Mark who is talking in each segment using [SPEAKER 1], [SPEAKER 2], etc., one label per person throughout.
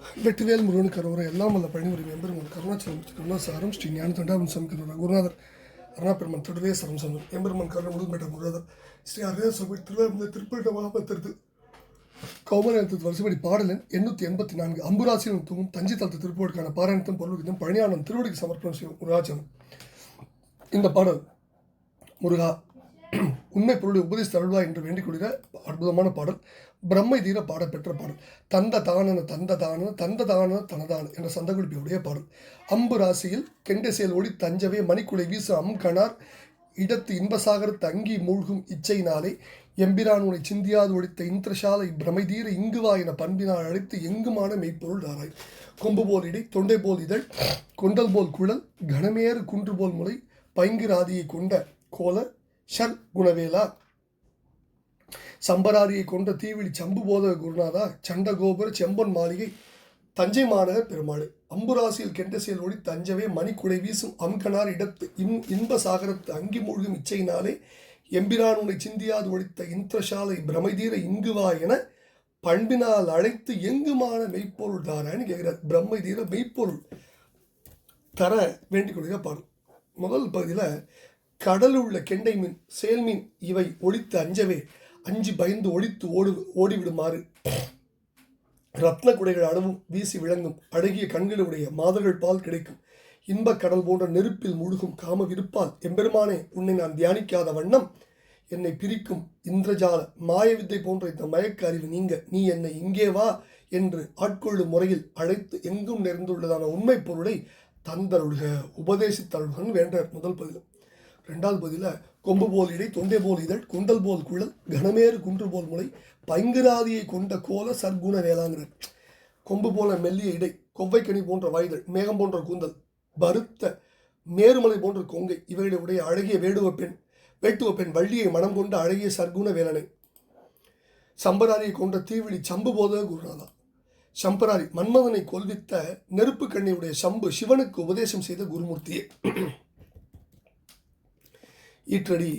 [SPEAKER 1] வெற்றிவேல் முருகன் கருவறை எல்லாம் வல்ல பழனிமுறை மெம்பர் உங்கள் கருணாச்சலம் கருணாசாரம் ஸ்ரீ ஞான தொண்டாபன் சாமி கருணா குருநாதர் அருணாபெருமன் திருவே சரம் சந்தம் எம்பெருமன் கருணை முழுமையிட்ட குருநாதர் ஸ்ரீ அருணா சுவாமி திருவாரூர் திருப்பட்ட மகாபத்திரத்து கௌமரத்து வருஷப்படி பாடலன் எண்ணூற்றி எண்பத்தி நான்கு அம்புராசியின் தூங்கும் தஞ்சை தளத்து திருப்போருக்கான பாராயணத்தும் பொருளுக்கும் பழனியானம் திருவடிக்கு சமர்ப்பணம் செய்யும் குருராஜன் இந்த பாடல் முருகா உண்மை பொருளை உபதேசித்த அருள்வா என்று வேண்டிக் கொள்கிற அற்புதமான பாடல். பிரம்மை தீர பாடப்பெற்ற பாடல். தந்த தானன தந்த தானன தந்த தானன தனதான என்ற சந்தகுறிப்பியுடைய பாடல். அம்பு ராசியில் கெண்டை செயல் ஒளி தஞ்சவே மணிக்குலை வீசு அம் கணார் இடத்து இன்பசாகர் தங்கி மூழ்கும் இச்சையினாலே எம்பிரான் உனை சிந்தியாது ஒழித்த இந்திரசாலை பிரமைதீர இங்குவா என பண்பினால் அழைத்து எங்குமான மெய்ப்பொருள் ஆராய். கொம்பு போல் இடை தொண்டை போல் இதழ் கொண்டல் போல் குழல் கனமேறு குன்று போல் முளை பைங்கிராதியை கொண்ட கோல ஷர் குணவேலா. சம்பராரியை கொண்ட தீவிழி சம்பு போதக குருநாதா சண்டகோபுர செம்பன் மாளிகை தஞ்சை மாநகர் பெருமாள். அம்புராசியில் கெண்ட செயல் ஒளி தஞ்சவே மணிக்குடை வீசும் அம்கனார் இடத்து இன் இன்ப சாகரத்து அங்கி மூழ்கும் இச்சையினாலே எம்பிரான் உன்னை சிந்தியாது ஒழித்த இந்திரசாலை பிரமைதீர இங்குவா என பண்பினால் அழைத்து எங்குமான மெய்ப்பொருள் தாரான்னு கேட்கிறார். பிரம்மை தீர மெய்ப்பொருள் தர வேண்டிக் கொள்கிற பாடும் முதல் பகுதியில் கடலுள்ள உள்ள கெண்டை மீன் செயல் மீன் இவை ஒழித்து அஞ்சவே அஞ்சு பயந்து ஒழித்து ஓடு ஓடிவிடுமாறு. ரத்ன குடைகள் அளவும் வீசி விளங்கும் அழகிய கண்களுடைய மாதர்கள் பால் கிடைக்கும். இன்பக் கடல் போன்ற நெருப்பில் முழுகும் காம விருப்பால் எம்பெருமானே உன்னை நான் தியானிக்காத வண்ணம் என்னை பிரிக்கும் இந்திரஜால மாயவித்தை போன்ற இந்த மயக்க அறிவு நீங்க நீ என்னை இங்கே வா என்று ஆட்கொள்ளும் முறையில் அழைத்து எங்கும் நிறைந்துள்ளதான உண்மை பொருளை தந்தருள்க உபதேசித்தருள்கன்னு வேண்டார் முதல் பதிலும். ரெண்டாவது பதில கொம்பு போல் இடை தொண்டை போல் இதழ் குண்டல் போல் குழல் கனமேறு குன்று போல் முளை பைங்கிராதியை கொண்ட கோல சர்க்குண வேளாங்கிறார் கொம்பு போல மெல்லிய இடை கொவ்வைக்கனி போன்ற வாய்தழ் மேகம் போன்ற கூந்தல் பருத்த மேருமலை போன்ற கொங்கை இவைகளுடைய அழகிய வேடுவ பெண் வேட்டுவ பெண் வள்ளியை மனம் கொண்ட அழகிய சர்க்குண வேலனை. சம்பராரியை கொண்ட தீவிழி சம்பு போத குருநாதா சம்பராரி மன்மதனை கொல்வித்த நெருப்பு கண்ணியுடைய சம்பு சிவனுக்கு உபதேசம் செய்த குருமூர்த்தியே. ஈற்றடி.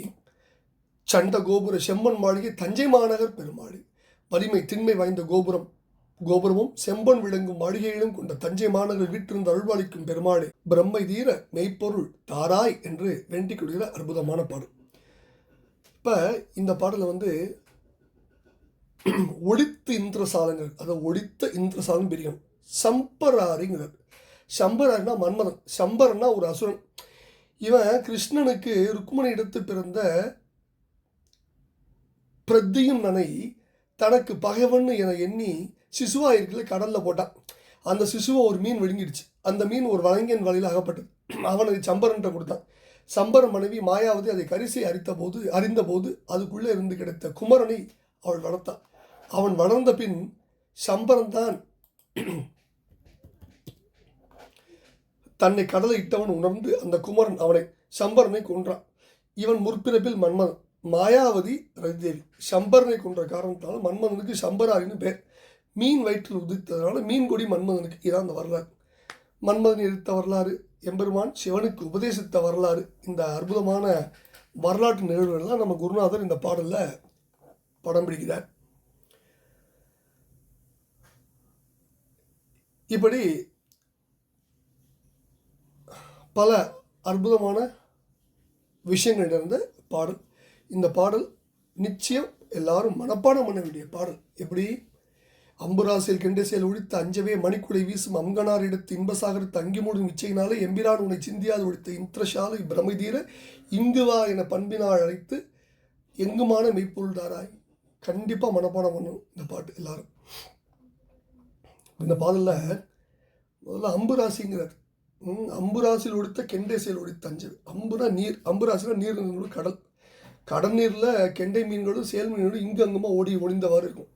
[SPEAKER 1] சண்ட கோபுர செம்மன் மாளிகை தஞ்சை மாநகர் பெருமாளி. வலிமை திண்மை வாய்ந்த கோபுரம். கோபுரமும் செம்பன் விளங்கும் மாளிகையிலும் கொண்ட தஞ்சை மாநகர் வீற்றிருந்த அருள்வாளிக்கும் பெருமாளே பிரம்மை தீர மெய்ப்பொருள் தாராய் என்று வேண்டிக் கொள்கிற அற்புதமான பாடல். இப்போ இந்த பாடலில் வந்து ஒழித்து இந்திரசாலங்கள் அதை ஒழித்த இந்திரசாலம் பிரியம் சம்பராரிங்கிறார். சம்பராரினா மன்மதன். சம்பரன்னா ஒரு அசுரன். இவன் கிருஷ்ணனுக்கு ருக்மணி இடத்து பிறந்த பிரத்தியும் நனை தனக்கு பகைவன்னு என எண்ணி சிசுவா இருக்கிற கடலில் போட்டான் அந்த சிசுவை ஒரு மீன் விழுங்கிடுச்சு. அந்த மீன் ஒரு வழங்கியன் வழியில் அகப்பட்டது. அவனுக்கு சம்பரன்ட்ட கொடுத்தான். சம்பர மனைவி மாயாவதி அதை கரிசை அரித்த போது அறிந்தபோது அதுக்குள்ளே இருந்து கிடைத்த குமரனை அவள் வளர்த்தான் அவன் வளர்ந்த பின் சம்பரன் தான் தன்னை கடலை இட்டவன் உணர்ந்து அந்த குமரன் அவனை சம்பரனை கொன்றான். இவன் முற்பிறப்பில் மன்மதன் மாயாவதி ரதிதேவி சம்பரனை கொன்ற காரணத்தால் மன்மதனுக்கு சம்பராரின்னு பேர். மீன் வயிற்றில் உதித்ததுனால மீன் கொடி மன்மதனுக்கு இதான் அந்த வரலாறு. மன்மதன் எடுத்த வரலாறு எம்பெருமான் சிவனுக்கு உபதேசித்த வரலாறு இந்த அற்புதமான வரலாற்று நிகழ்வுகள்லாம் நம்ம குருநாதர் இந்த பாடலில் படம் பிடிக்கிறார். இப்படி பல அற்புதமான விஷயங்கள் பாடல். இந்த பாடல் நிச்சயம் எல்லாரும் மனப்பாடம் பண்ண வேண்டிய பாடல். எப்படி? அம்புராசியில் கெண்டை செயல் ஒழித்த அஞ்சவே மணிக்குடை வீசும் அங்கனார் எடுத்து இன்பசாகர தங்கி மூடும் இச்சையினாலே எம்பிரான் உன்னை சிந்தியாது ஒழித்த இந்திரசாலை பிரமை இங்குவா என பண்பினால் அழைத்து எங்குமான மெய்ப்பொருள்தாராய் கண்டிப்பாக மனப்பாடம் பண்ணணும் இந்த பாட்டு எல்லாரும். இந்த பாடலில் முதல்ல அம்புராசிங்கிறார். அம்புராசியில் உடுத்த கெண்டை செயல் ஒடித்த அஞ்சல் அம்புனா நீர் அம்புராசினா நீர் கடல். கடல் நீரில் கெண்டை மீன்களும் செயல் மீன்களும் இங்கு அங்குமா ஓடி ஒளிந்தவாறு இருக்கும்.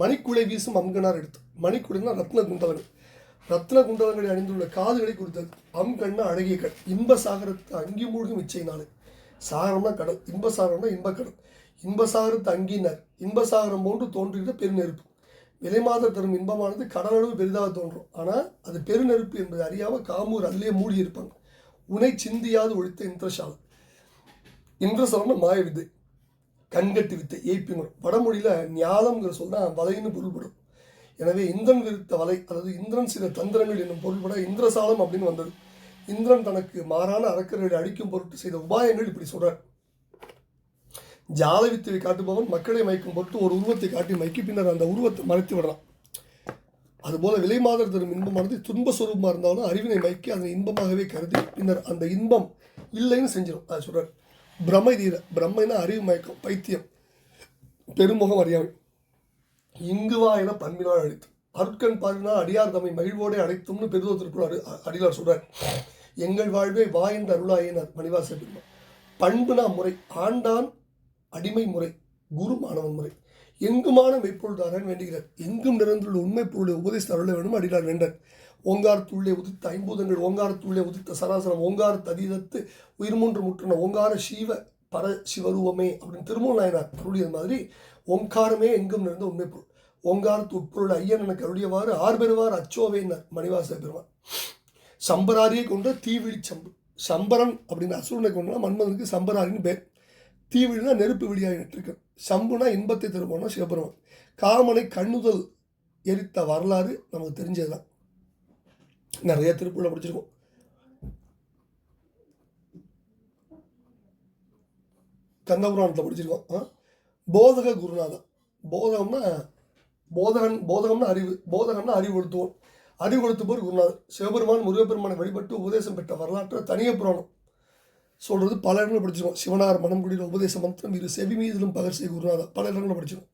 [SPEAKER 1] மணிக்குலை வீசும் அம்கனார் எடுத்து. மணிக்குடைனா ரத்ன குண்டலங்கள். ரத்ன குண்டலங்களை அணிந்துள்ள காதுகளை கொடுத்தது. அம்கண்ணா அழகிய கண். இன்ப சாகரத்து அங்கி மூழ்கும் நாள். சாகரம்னா கடல். இன்ப சாகரம்னா இன்பக்கடல் இன்ப சாகரத்து அங்கினர் இன்ப சாகரம் போன்று தோன்றுகிற பெருநெருப்பு. விலைமாத தரும் இன்பமானது கடலளவு பெரிதாக தோன்றும். ஆனால் அது பெருநெருப்பு என்பதை அறியாமல் காமூர் அதிலே மூடி இருப்பாங்க உனை சிந்தியாது ஒழித்த இந்திரசாலம் இந்திரசாலம்னா மாய வித்தை கண்கட்டு வித்தை ஏய்ப்பிங்க வடமொழியில் ஞாலம்ங்கிற சொல் தான் வலைன்னு பொருள்படும். எனவே இந்திரன் விரித்த வலை அதாவது இந்திரன் சில தந்திரங்கள் என்னும் பொருள்பட இந்திரசாலம் அப்படின்னு வந்தது. இந்திரன் தனக்கு மாறான அறக்கர்களை அழிக்கும் பொருட்டு செய்த உபாயங்கள் இப்படி சொல்கிறார் ஜால வித்துவை காட்டுபவன் மக்களை மயக்கும் பொருட்டு ஒரு உருவத்தை காட்டி மயக்கி பின்னர் அந்த உருவத்தை மறைத்து விடுறான். அதுபோல விலை மாதர் தரும் இன்பமானது துன்ப சுரூபமாக இருந்தாலும் அறிவினை மயக்கி அதனை இன்பமாகவே கருதி பின்னர் அந்த இன்பம் இல்லைன்னு செஞ்சிடும் அதை சொல்கிறார் பிரமை தீர பிரம்மைனா அறிவு மயக்கம் பைத்தியம் பெருமுகம் அறியாமை. இங்கு வா என பண்பினால் அழைத்து. அருட்கண் பாரினால் அடியார் தம்மை மகிழ்வோடே அழைத்தும்னு பெருதோத்திற்குள் அடி அடியார் சொல்கிறார் எங்கள் வாழ்வே வா என்று அருளாயினார் மணிவாச பெருமாள் பண்புனா முறை ஆண்டான் அடிமை முறை குரு மாணவன் முறை. எங்குமான மெய்ப்பொருள்தாரன் வேண்டுகிறார். எங்கும் நிறைந்துள்ள உண்மை பொருளை உபதேசித்த அருள வேண்டும்? அடினார் வேண்டார். ஓங்காரத்துள்ளே உதித்த ஐம்பூதங்கள் ஓங்காரத்துள்ளே உதித்த சராசரம் ஓங்கார ததீதத்து உயிர் மூன்று முற்றின ஓங்கார சீவ பர சிவரூபமே அப்படின்னு திருமூல் நாயனார் அருளியது மாதிரி ஓங்காரமே எங்கும் நிறைந்த உண்மை பொருள். ஓங்காரத்து உட்பொருள் ஐயன் எனக்கு அருளியவாறு ஆர் பெறுவார் அச்சோவேனர் மணிவாச பெருமான். சம்பராரியை கொண்ட தீவிழி சம்பு சம்பரன் அப்படின்னு அசுரனை கொண்டா மன்மதனுக்கு சம்பராரின்னு பேர். தீவிழினா நெருப்பு விழியாக நட்டிருக்கேன் சம்புனா இன்பத்தை தருவோம்னா சிவபெருமான். காமனை கண்ணுதல் எரித்த வரலாறு நமக்கு தெரிஞ்சது தான் நிறைய திருப்பூரில் படிச்சிருக்கோம். கந்தபுராணத்தில் படிச்சிருக்கோம். போதக குருநாதன். போதகம்னா போதகன் போதகம்னா அறிவு போதகம்னா அறிவு கொடுத்துவோம் அறிவு குருநாதர். சிவபெருமான் முருகப்பெருமானை வழிபட்டு உபதேசம் பெற்ற வரலாற்று தனிய புராணம் சொல்கிறது பல இடங்களில் படிச்சிருக்கோம். சிவனார் மனம்குடியில் உபதேச மந்திரம் இரு செவி மீதிலும் பகர் செய் குருநாதா பல இடங்களில் படிச்சிருக்கோம்.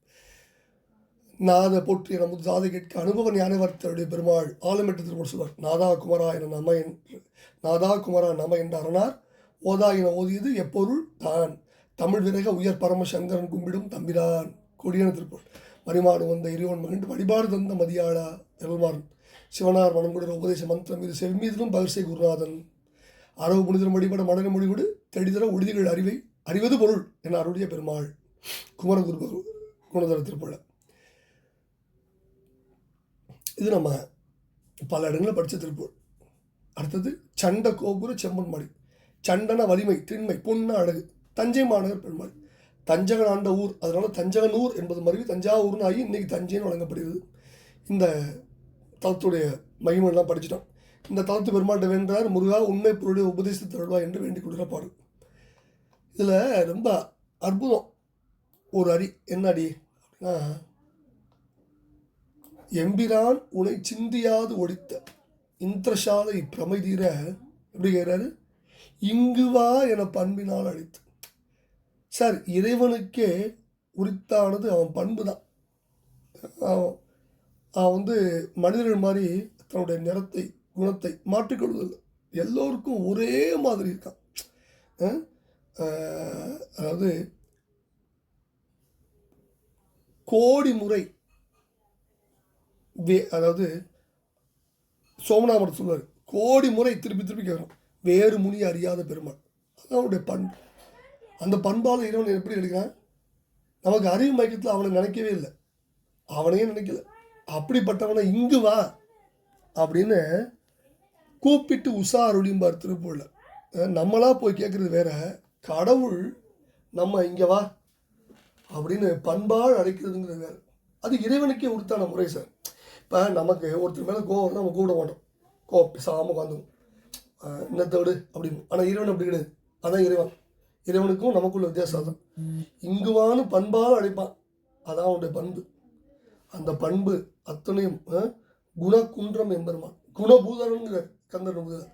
[SPEAKER 1] நாத போற்றி நமது தாதை கேட்க அனுபவ ஞானவர்த்தருடைய பெருமாள் ஆலமெட்டு கூட சொல்வார் நாதா குமரா என நம என்று நாதா குமரா நம என்ற அரணார். ஓதா என ஓதியது எப்பொருள் தான். தமிழ் விரக உயர் பரமசங்கரன் கும்பிடும் தம்பிரான் கொடியன திருப்பூர் மரிமாடு வந்த இறைவன் மகிழ்ந்து வழிபாடு தந்த மதியாளா எல்மாறன் சிவனார் மனம்குடியில் உபதேச மந்திரம் இது செவ்மீதிலும் பகர்சை குருநாதன். அரவு புனிதரும் வழிபட மடன மொழிவிடு தெளிதர உறுதிகள் அறிவை அறிவது பொருள் என அருடைய பெருமாள் குமரகுரு குணதர திருப்பள்ள இது நம்ம பல இடங்களில் படித்த திருப்பூர். அடுத்தது சண்ட கோபுர செம்மன் மாடி சண்டன வலிமை திண்மை பொன்ன அழகு தஞ்சை மாநகர் பெருமாள். தஞ்சகன் ஆண்ட ஊர் அதனால தஞ்சகனூர் என்பது மருவி தஞ்சாவூர்னு ஆகி இன்னைக்கு தஞ்சைன்னு வழங்கப்படுகிறது. இந்த தளத்துடைய மகிமெல்லாம் படிச்சிட்டோம். இந்த தலத்து பெருமாட்டை வேண்டார் முருகா உண்மை பொருளுடைய உபதேச தருவா என்று வேண்டிக் கொள்கிற பாடல் இதில் ரொம்ப அற்புதம். ஒரு அடி. என்ன அடி அப்படின்னா எம்பிரான் உனை சிந்தியாது ஒழித்த இந்திரசாலை பிரமைதீர எப்படி கேட்குறாரு இங்கு வா என பண்பினால் அழித்து சார் இறைவனுக்கே உரித்தானது அவன் பண்பு தான் அவன் அவன் வந்து மனிதர்கள் மாதிரி தன்னுடைய நிறத்தை குணத்தை மாற்றிக்கொள்வதில்லை எல்லோருக்கும் ஒரே மாதிரி இருக்கான். அதாவது கோடி முறை வே அதாவது சோமநாமர் சொல்வார் கோடி முறை திருப்பி திருப்பி கேட்குறோம் வேறு முனி அறியாத பெருமாள். அதான் அவனுடைய பண்பு. அந்த பண்பால் இறைவன் எப்படி எடுக்கிறான் நமக்கு அறிவு மயக்கத்தில் அவனை நினைக்கவே இல்லை. அவனையே நினைக்கல. அப்படிப்பட்டவனை இங்கு வா அப்படின்னு கூப்பிட்டு உஷா அருளிம்பார் திருப்பூரில். நம்மளாக போய் கேட்குறது வேற. கடவுள் நம்ம இங்கே வா அப்படின்னு பண்பால் அழைக்கிறதுங்கிறது வேறு. அது இறைவனுக்கே உரித்தான முறை சார். இப்போ நமக்கு ஒருத்தர் மேலே கோவம் நம்ம கூப்பிட மாட்டோம். கோவம் பேசாமல் உட்காந்துக்கும் இன்னத்தோடு அப்படின்னு. ஆனால் இறைவன் அப்படி கிடையாது. அதான் இறைவன். இறைவனுக்கும் நமக்குள்ள வித்தியாசம் தான் இங்குவான்னு பண்பால் அழைப்பான் அதான் அவனுடைய பண்பு. அந்த பண்பு அத்தனையும் குணக்குன்றம் குணகுன்றம் எம்பெருமான். குணபூதரங்கிறார் கந்தர் நம்புகிறார்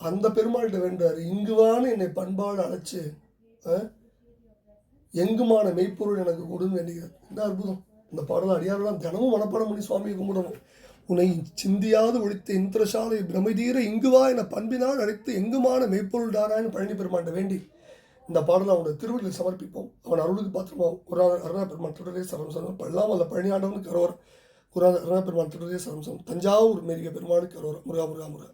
[SPEAKER 1] அந்த பெருமாள்கிட்ட வேண்டாரு. இங்குவான என்னை பண்பாடு அழைச்சு எங்குமான மெய்ப்பொருள் எனக்கு கொடுன்னு வேண்டுகிறார் என்ன அற்புதம். இந்த பாடல் அடியாரெல்லாம் தினமும் மனப்பாடம் பண்ணி சுவாமியை கும்பிடணும். உன்னை சிந்தியாது ஒழித்த இந்திரசாலை பிரமைதீர இங்குவா என பண்பினால் அழைத்து எங்குமான மெய்ப்பொருள் தாராயன் பழனி பெருமாண்ட வேண்டி இந்த பாடலை அவனுடைய திருவள்ளில் சமர்ப்பிப்போம். அவன் அருளுக்கு பாத்திரமா ஒரு அருணா பெருமான் தொடரே சரம் சரம் பல்லாமல் பழனி ஆண்டவனுக்கு கரோரம் குரான் பெருமான் தொடரே சரம் தஞ்சாவூர் மேரிக பெருமானுக்கு கரோரம் முருகா முருகா முருகா.